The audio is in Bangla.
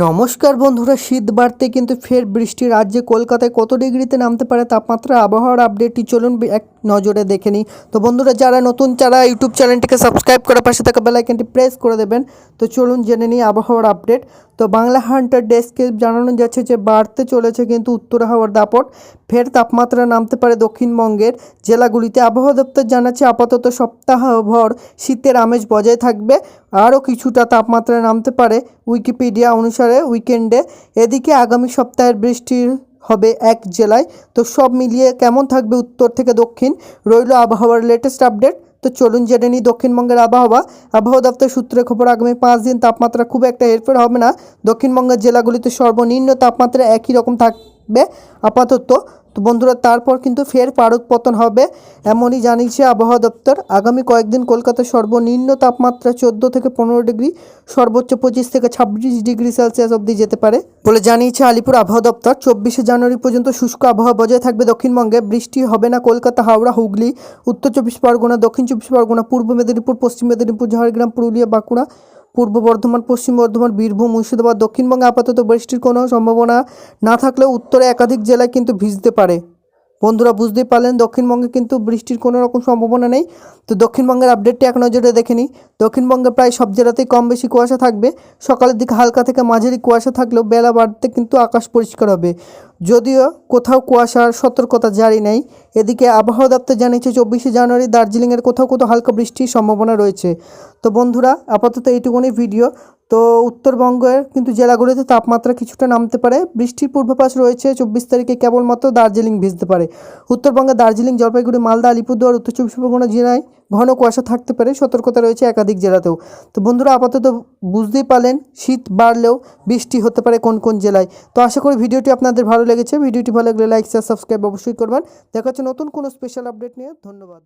নমস্কার বন্ধুরা, শীত বাড়তে কিন্তু ফের বৃষ্টি। রাজ্যে কলকাতায় কত ডিগ্রিতে নামতে পারে তাপমাত্রা? আবহাওয়ার আপডেটটি চলুন এক নজরে দেখে নিই। তো বন্ধুরা, যারা নতুন, যারা ইউটিউব চ্যানেলটিকে সাবস্ক্রাইব করে পাশে থাকা বেলাইকনটি প্রেস করে দেবেন। তো চলুন জেনে নিই আবহাওয়ার আপডেট তো বাংলা হান্টার ডেস্কে জানানো যাচ্ছে যে বাড়তে চলেছে কিন্তু উত্তর হাওয়ার দাপট। ফের তাপমাত্রা নামতে পারে দক্ষিণবঙ্গের জেলাগুলিতে। আবহাওয়া দপ্তর জানাচ্ছে আপাতত সপ্তাহভর শীতের আমেজ বজায় থাকবে। আরও কিছুটা তাপমাত্রা নামতে পারে উইকিপিডিয়া অনুসারে উইকেন্ডে। এদিকে আগামী সপ্তাহের বৃষ্টির হবে এক জেলায়। তো সব মিলিয়ে কেমন থাকবে উত্তর থেকে দক্ষিণ? রইল আবহাওয়ার লেটেস্ট আপডেট তো চলুন জেনে নিই, দক্ষিণবঙ্গের আবহাওয়া। আবহাওয়া দপ্তর সূত্রে খবর, আগামী পাঁচ দিন তাপমাত্রা খুব একটা হেরফের হবে না। দক্ষিণবঙ্গের জেলাগুলিতে সর্বনিম্ন তাপমাত্রা একই রকম থাকবে আপাতত। তো বন্ধুরা, তারপর কিন্তু ফের পারদ পতন হবে এমনই জানিয়েছে আবহাওয়া দপ্তর। আগামী কয়েকদিন কলকাতার সর্বনিম্ন তাপমাত্রা চোদ্দ থেকে পনেরো ডিগ্রি, সর্বোচ্চ পঁচিশ থেকে ছাব্বিশ ডিগ্রি সেলসিয়াস অবধি যেতে পারে বলে জানিয়েছে আলিপুর আবহাওয়া দপ্তর। চব্বিশে জানুয়ারি পর্যন্ত শুষ্ক আবহাওয়া বজায় থাকবে দক্ষিণবঙ্গে। বৃষ্টি হবে না কলকাতা, হাওড়া, হুগলি, উত্তর চব্বিশ পরগনা, দক্ষিণ চব্বিশ পরগনা, পূর্ব মেদিনীপুর, পশ্চিম মেদিনীপুর, ঝাড়গ্রাম, পুরুলিয়া, বাঁকুড়া, পূর্ব বর্ধমান, পশ্চিম বর্ধমান, বীরভূম, মুর্শিদাবাদ, দক্ষিণবঙ্গে আপাতত বৃষ্টির কোনো সম্ভাবনা না থাকলেও উত্তরে একাধিক জেলায় কিন্তু ভিজতে পারে। বন্ধুরা, বুঝতেই পারলেন, দক্ষিণবঙ্গে কিন্তু বৃষ্টির কোনো রকম সম্ভাবনা নেই। তো দক্ষিণবঙ্গের আপডেটটি এক নজরে দেখে নিই। দক্ষিণবঙ্গে প্রায় সব জেলাতেই কম বেশি কুয়াশা থাকবে। সকালের দিকে হালকা থেকে মাঝারি কুয়াশা থাকলেও বেলা বাড়তে কিন্তু আকাশ পরিষ্কার হবে। যদিও কোথাও কুয়াশার সতর্কতা জারি নেই। এদিকে আবহাওয়া দপ্তর জানিয়েছে, চব্বিশে জানুয়ারি দার্জিলিংয়ের কোথাও কোথাও হালকা বৃষ্টির সম্ভাবনা রয়েছে। তো বন্ধুরা, আপাতত এইটুকুনি ভিডিও। তো উত্তরবঙ্গের কিন্তু জেলাগুলিতে তাপমাত্রা কিছুটা নামতে পারে। বৃষ্টির পূর্বাভাস রয়েছে, চব্বিশ তারিখে কেবলমাত্র দার্জিলিং ভিজতে পারে। উত্তরবঙ্গে দার্জিলিং, জলপাইগুড়ি, মালদা, আলিপুরদুয়ার, উত্তর চব্বিশ পরগনা জেলায় ঘন কুয়াশা থাকতে পারে। সতর্কতা রয়েছে একাধিক জেলাতেও। তো বন্ধুরা, আপাতত বুঝতেই পারলেন, শীত বাড়লেও বৃষ্টি হতে পারে কোন কোন জেলায়। তো আশা করি ভিডিওটি আপনাদের ভালো লেগেছে। ভিডিওটি ভালো লাগলে লাইক শেয়ার সাবস্ক্রাইব অবশ্যই করবেন। দেখা নতুন কোনো স্পেশাল আপডেট নিয়ে। ধন্যবাদ।